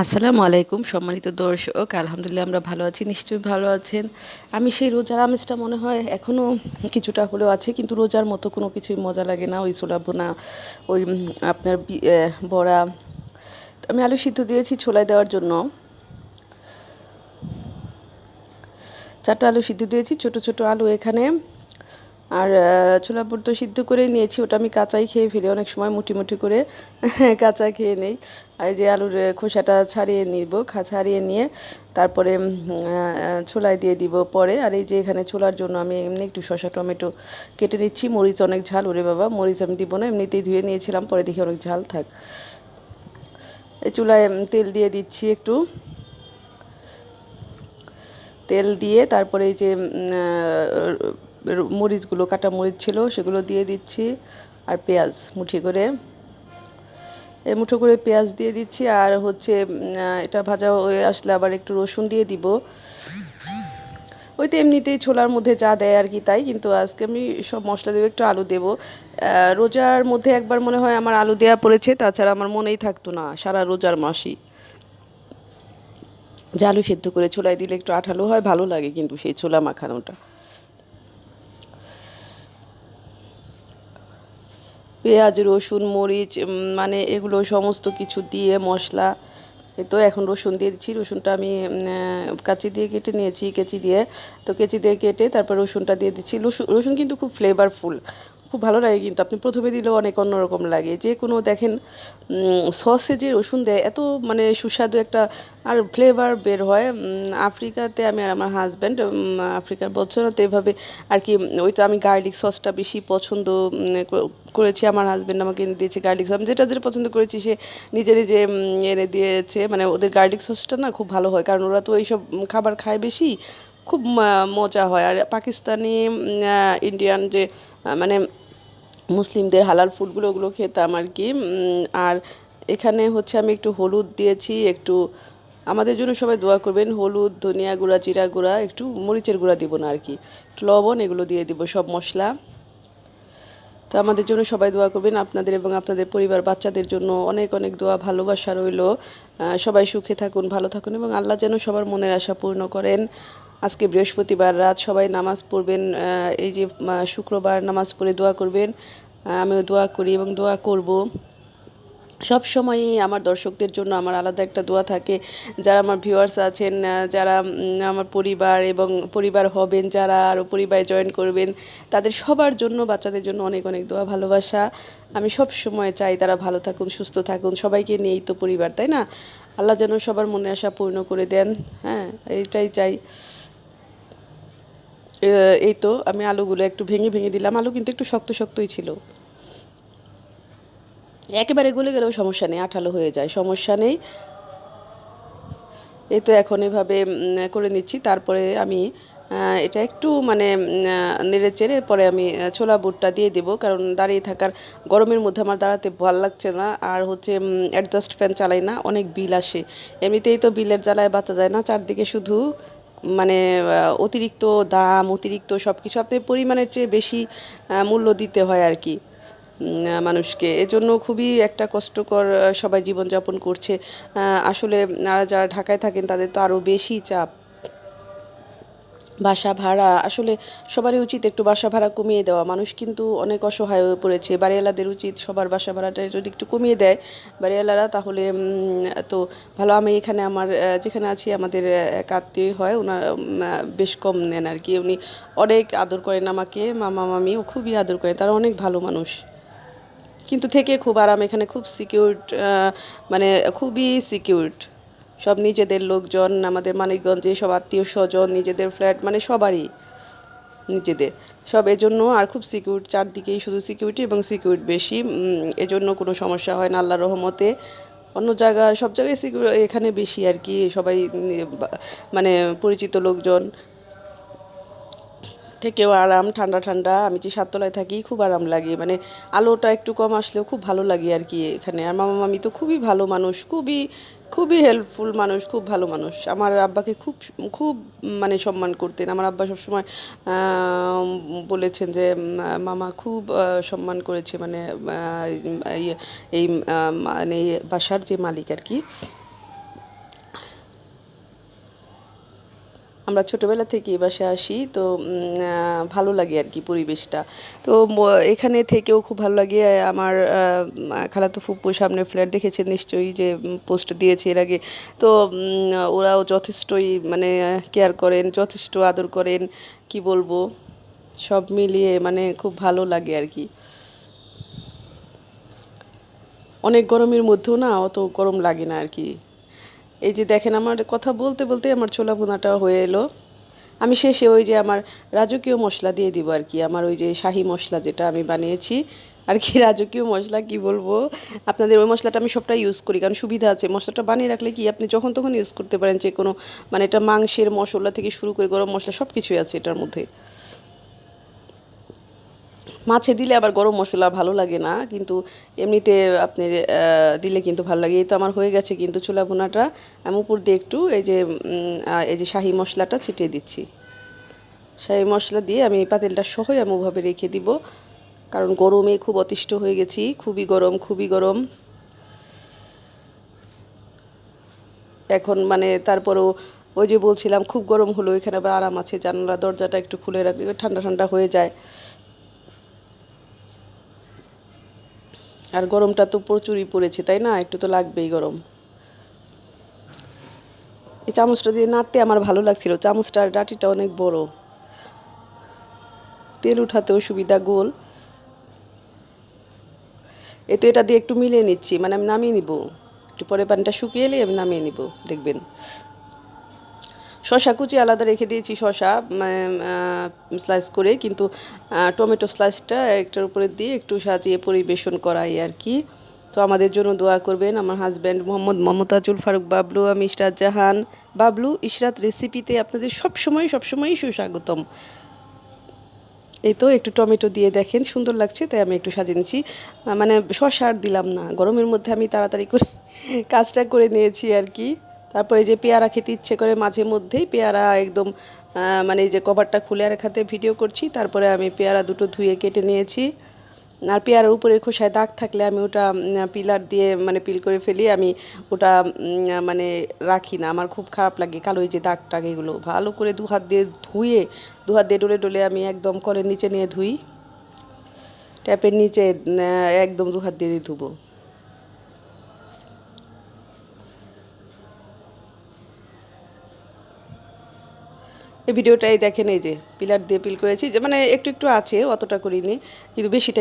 আসসালামু আলাইকুম, সম্মানিত দর্শক। আলহামদুলিল্লাহ আমরা ভালো আছি, নিশ্চয়ই ভালো আছেন। আমি সেই রোজার আমেজটা মনে হয় এখনও কিছুটা হলেও আছে, কিন্তু রোজার মতো কোনো কিছুই মজা লাগে না। ওই ছোলা বোনা ওই আপনার বড়া। আমি আলু সিদ্ধ দিয়েছি ছোলায় দেওয়ার জন্য। চারটা আলু সিদ্ধ দিয়েছি, ছোট ছোট আলু এখানে। আর ছোলা বুট তো সিদ্ধ করে নিয়েছি, ওটা আমি কাঁচাই খেয়ে ফেলি, অনেক সময় মুটি মুটি করে কাঁচা খেয়ে নেই। আর যে আলুর খোসাটা ছাড়িয়ে নিব ছাড়িয়ে নিয়ে তারপরে ছোলায় দিয়ে দিব পরে। আর এই যে এখানে ছোলার জন্য আমি এমনি একটু শসা, টমেটো কেটে নিচ্ছি, মরিচ অনেক ঝাল, ওরে বাবা, মরিচ আমি দিব না, এমনিতেই ধুয়ে নিয়েছিলাম, পরে দেখি অনেক ঝাল থাক। এই চুলায় তেল দিয়ে দিচ্ছি একটু। তেল দিয়ে তারপরে এই যে মরিচগুলো, কাটা মরিচ ছিল, সেগুলো দিয়ে দিচ্ছি আর পেঁয়াজ মুঠি করে। এই মুঠো করে পেঁয়াজ দিয়ে দিচ্ছি আর হচ্ছে এটা ভাজা হয়ে আসলে আবার একটু রসুন দিয়ে দিব। ওই তো এমনিতেই ছোলার মধ্যে যা দেয় আর কি তাই, কিন্তু আজকে আমি সব মশলা দেবো, একটু আলু দেবো। রোজার মধ্যে একবার মনে হয় আমার আলু দেওয়া পড়েছে, তাছাড়া আমার মনেই থাকতো না, সারা রোজার মাসি যে আলু সেদ্ধ করে ছোলায় দিলে একটু আঠালো হয়, ভালো লাগে কিন্তু সেই ছোলা মাখানোটা। পেঁয়াজ, রসুন, মরিচ মানে এগুলো সমস্ত কিছু দিয়ে মশলা তো এখন রসুন দিয়ে দিচ্ছি। রসুনটা আমি কাঁচি দিয়ে কেটে নিয়েছি, কেচি দিয়ে। তো কেচি দিয়ে কেটে তারপর রসুনটা দিয়ে দিচ্ছি। রসুন রসুন কিন্তু খুব ফ্লেভারফুল খুব ভালো লাগে কিন্তু। আপনি প্রথমে দিলেও অনেক অন্যরকম লাগে। যে কোনো দেখেন সসে যে রসুন দেয়, এত মানে সুস্বাদু একটা আর ফ্লেভার বের হয়। আফ্রিকাতে আমি আর আমার হাজব্যান্ড আফ্রিকার বছরতে এভাবে আর কি ওই তো আমি গার্লিক সসটা বেশি পছন্দ করেছি। আমার হাজব্যান্ড আমাকে দিয়েছে গার্লিক সস যেটা যেটা পছন্দ করেছি, সে নিজে নিজে এনে দিয়েছে। মানে ওদের গার্লিক সসটা না খুব ভালো হয়। কারণ ওরা তো এইসব খাবার খায় বেশি, খুব মজা হয়। আর পাকিস্তানি ইন্ডিয়ান যে মানে মুসলিমদের হালাল ফুডগুলো ওগুলো খেতাম আর কি। আর এখানে হচ্ছে আমি একটু হলুদ দিয়েছি, একটু আমাদের জন্য সবাই দোয়া করবেন, হলুদ, ধনিয়া গুঁড়া, জিরা গুঁড়া, একটু মরিচের গুঁড়া দিব না আর কি। একটু লবণ এগুলো দিয়ে দিব সব মশলা। তো আমাদের জন্য সবাই দোয়া করবেন আপনাদের এবং আপনাদের পরিবার বাচ্চাদের জন্য অনেক অনেক দোয়া, ভালোবাসা রইল। সবাই সুখে থাকুন, ভালো থাকুন এবং আল্লাহ যেন সবার মনের আশা পূর্ণ করেন। আজকে বৃহস্পতিবার রাত সবাই নামাজ পড়বেন এই যে শুক্রবার নামাজ পড়ে দোয়া করবেন। আমিও দোয়া করি এবং দোয়া করব। সব সময়ই আমার দর্শকদের জন্য আমার আলাদা একটা দোয়া থাকে। যারা আমার ভিউয়ার্স আছেন যারা আমার পরিবার এবং পরিবার হবেন, যারা আরও পরিবারে জয়েন করবেন, তাদের সবার জন্য, বাচ্চাদের জন্য অনেক অনেক দোয়া ভালোবাসা। আমি সব সময় চাই তারা ভালো থাকুন, সুস্থ থাকুন। সবাইকে নিয়েই তো পরিবার, তাই না? আল্লাহ যেন সবার মনে আশা পূর্ণ করে দেন। হ্যাঁ এইটাই চাই। এই তো আমি আলুগুলো একটু ভেঙে ভেঙে দিলাম। আলু কিন্তু একটু শক্ত শক্তই ছিল। একেবারে গলে গেলেও সমস্যা নেই, আঠালো হয়ে যায়, সমস্যা নেই। এই তো এখন এভাবে করে নিচ্ছি। তারপরে আমি এটা একটু মানে নেড়ে চেড়ে পরে আমি ছোলা বুটটা দিয়ে দেব। কারণ দাঁড়িয়ে থাকার, গরমের মধ্যে আমার দাঁড়াতে ভালো লাগছে না। আর হচ্ছে অ্যাডজাস্ট ফ্যান চালাই না, অনেক বিল আসে। এমনিতেই তো বিলের জ্বালায় বাঁচা যায় না। চারদিকে শুধু মানে অতিরিক্ত দাম, অতিরিক্ত সব কিছু আপনি পরিমাণের চেয়ে বেশি মূল্য দিতে হয় আর কি মানুষকে। এজন্য খুবই একটা কষ্টকর সবাই জীবনযাপন করছে। আসলে যারা ঢাকায় থাকেন তাদের তো আরও বেশি চাপ। বাসা ভাড়া, আসলে সবারই উচিত একটু বাসা ভাড়া কমিয়ে দেওয়া। মানুষ কিন্তু অনেক অসহায় হয়ে পড়েছে। বাড়িওয়ালাদের উচিত সবার বাসা ভাড়াটা যদি একটু কমিয়ে দেয় বাড়িওয়ালারা, তাহলে তো ভালো। আমি এখানে আমার যেখানে আছি, আমাদের আত্মীয় হয় ওনার বেশ কম নেন আর কি উনি অনেক আদর করেন আমাকে, মামা মামিও খুবই আদর করেন। তারা অনেক ভালো মানুষ। কিন্তু থেকে খুব আরাম, এখানে খুব সিকিউরড মানে খুবই সিকিউরড সব নিজেদের লোকজন, আমাদের মানিকগঞ্জে সব আত্মীয় স্বজন, নিজেদের ফ্ল্যাট মানে সবারই নিজেদের। সব এজন্য আর খুব সিকিউর চারদিকেই শুধু সিকিউরিটি এবং সিকিউরিটি বেশি। এজন্য কোনো সমস্যা হয় না আল্লাহ রহমতে। অন্য জায়গা সব জায়গায় সিকিউর এখানে বেশি আর কি। সবাই মানে পরিচিত লোকজন। থেকেও আরাম, ঠান্ডা ঠান্ডা। আমি যে সাততলায় থাকি, খুব আরাম লাগে। মানে আলোটা একটু কম আসলেও খুব ভালো লাগে আর কি এখানে। আর মামা মামি তো খুবই ভালো মানুষ, খুবই খুবই হেল্পফুল মানুষ, খুব ভালো মানুষ। আমার আব্বাকে খুব খুব মানে সম্মান করতেন। আমার আব্বা সবসময় বলেছেন যে, মামা খুব সম্মান করেছে। মানে ইয়ে- এই মানে বাসার যে মালিক আর কি। আমরা ছোটোবেলা থেকে এই বাসায় আসি, তো ভালো লাগে আর কি পরিবেশটা। তো এখানে থেকেও খুব ভালো লাগে, আমার খালাতো ফুপু সামনে ফ্ল্যাট দেখেছেন নিশ্চয়ই যে পোস্ট দিয়েছে এর আগে। তো ওরাও যথেষ্টই মানে কেয়ার করেন, যথেষ্ট আদর করেন, কি বলব? সব মিলিয়ে মানে খুব ভালো লাগে আর কি। অনেক গরমের মধ্যেও না অত গরম লাগে না আর কি। এই যে দেখেন, আমার কথা বলতে বলতে আমার ছোলা ভুনাটা হয়ে এলো। আমি শেষে ওই যে আমার রাজকীয় মশলা দিয়ে দিব আর কি, আমার ওই যে শাহি মশলা যেটা আমি বানিয়েছি। আর কি রাজকীয় মশলা, কি বলব? আপনাদের ওই মশলাটা আমি সবটা ইউজ করি, কারণ সুবিধা আছে। মশলাটা বানিয়ে রাখলে কি, আপনি যখন তখন ইউজ করতে পারেন যে কোনো মানে এটা মাংসের মশলা থেকে শুরু করে গরম মশলা সব কিছুই আছে এটার মধ্যে। মাছে দিলে আবার গরম মশলা ভালো লাগে না, কিন্তু এমনিতে আপনি দিলে কিন্তু ভালো লাগে। এই তো আমার হয়ে গেছে কিন্তু চুলা ভুনাটা। আমি উপর দিয়ে একটু এই যে এই যে শাহি মশলাটা ছিটিয়ে দিচ্ছি। শাহি মশলা দিয়ে আমি এই পাতিলটা সহই আমি ওভাবে রেখে দিব। কারণ গরমে খুব অতিষ্ঠ হয়ে গেছি, খুবই গরম খুবই গরম। এখন মানে তারপরেও ওই যে বলছিলাম, খুব গরম হলো এখানে আবার আরাম আছে জানলা দরজাটা একটু খুলে রাখলে ঠান্ডা ঠান্ডা হয়ে যায়। আর গরমটা তো প্রচুরই পড়েছে, তাই না? একটু তো লাগবেই গরম। এই চামচটা দিয়ে নাড়তে আমার ভালো লাগছিল। চামচটার ডাটিটা অনেক বড়। তেল উঠাতেও সুবিধা গোল। এ তো এটা দিয়ে একটু মিলিয়ে নিচ্ছি মানে আমি নামিয়ে নিব। একটু পরে পানিটা শুকিয়ে এলে আমি নামিয়ে নিব, দেখবেন। শশা কুচি আলাদা রেখে দিয়েছি শশা স্লাইস করে, কিন্তু টমেটো স্লাইসটা একটার উপরে দিয়ে একটু সাজিয়ে পরিবেশন করাই আর কি। তো আমাদের জন্য দোয়া করবেন আমার হাজব্যান্ড মোহাম্মদ মমতাজুল ফারুক বাবলু, আমি ইশরাত জাহান। বাবলু, ইশরাত রেসিপিতে আপনাদের সবসময়, সবসময়ই সুস্বাগতম। এই তো একটু টমেটো দিয়ে দেখেন, সুন্দর লাগছে, তাই আমি একটু সাজিয়ে নিচ্ছি। মানে শসা আর দিলাম না, গরমের মধ্যে আমি তাড়াতাড়ি করে কাজটা করে নিয়েছি আর কি। তারপরে যে পেয়ারা খেতে ইচ্ছে করে মাঝে মধ্যেই পেয়ারা একদম মানে যে কভারটা খুলে আর খাতে ভিডিও করছি, তারপরে আমি পেয়ারা দুটো ধুয়ে কেটে নিয়েছি। আর পেয়ারার উপরে খোসায় দাগ থাকলে আমি ওটা পিলার দিয়ে মানে পিল করে ফেলি, আমি ওটা মানে রাখি না। আমার খুব খারাপ লাগে কালো যে দাগ টাগ এগুলো। ভালো করে দু হাত দিয়ে ধুয়ে দু হাত দিয়ে ডলে ডলে আমি একদম কলের নিচে নিয়ে ধুই। ট্যাপের নিচে একদম দু হাত দিয়ে ধুবো। ভিডিওটাই দেখেন এই যে, পিলার দিয়ে পিল করেছি। মানে একটু একটু আছে, অতটা করিনি, কিন্তু বেশিটা